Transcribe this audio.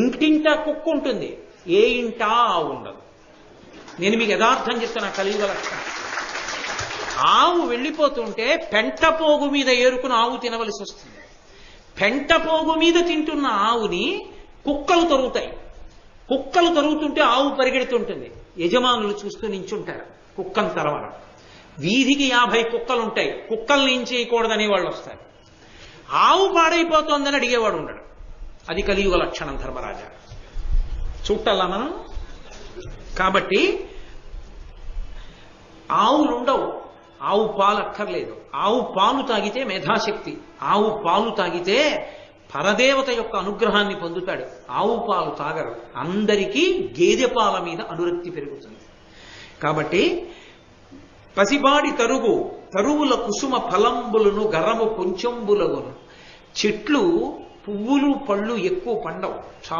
ఇంటింటా కుక్క ఉంటుంది. ఏ ఇంటా ఆవు ఉండదు. నేను మీకు యథార్థం చెప్తున్నా కలియుగ లక్షణం ఆవు వెళ్ళిపోతుంటే పెంట పోగు మీద ఏరుకుని ఆవు తినవలసి వస్తుంది. పెంట పోగు మీద తింటున్న ఆవుని కుక్కలు తరుగుతాయి. కుక్కలు తరుగుతుంటే ఆవు పరిగెడుతుంటుంది. యజమానులు చూస్తూ నించుంటారు. కుక్కను తరవడం. వీధికి యాభై కుక్కలు ఉంటాయి కుక్కల్ని ఏం చేయకూడదనే వాళ్ళు వస్తారు. ఆవు పాడైపోతోందని అడిగేవాడు ఉండడు. అది కలియుగ లక్షణం ధర్మరాజా. చూడాలా మనం? కాబట్టి ఆవులుండవు ఆవు పాలు అక్కర్లేదు. ఆవు పాలు తాగితే మేధాశక్తి. ఆవు పాలు తాగితే పరదేవత యొక్క అనుగ్రహాన్ని పొందుతాడు. ఆవు పాలు తాగరు. అందరికీ గేదె పాల మీద అనురక్తి పెరుగుతుంది. కాబట్టి పసిబాడి తరుగు తరువుల కుసుమ ఫలంబులను గరము కొంచెంబులగును. చెట్లు పువ్వులు పళ్ళు ఎక్కువ పండవు. చాలా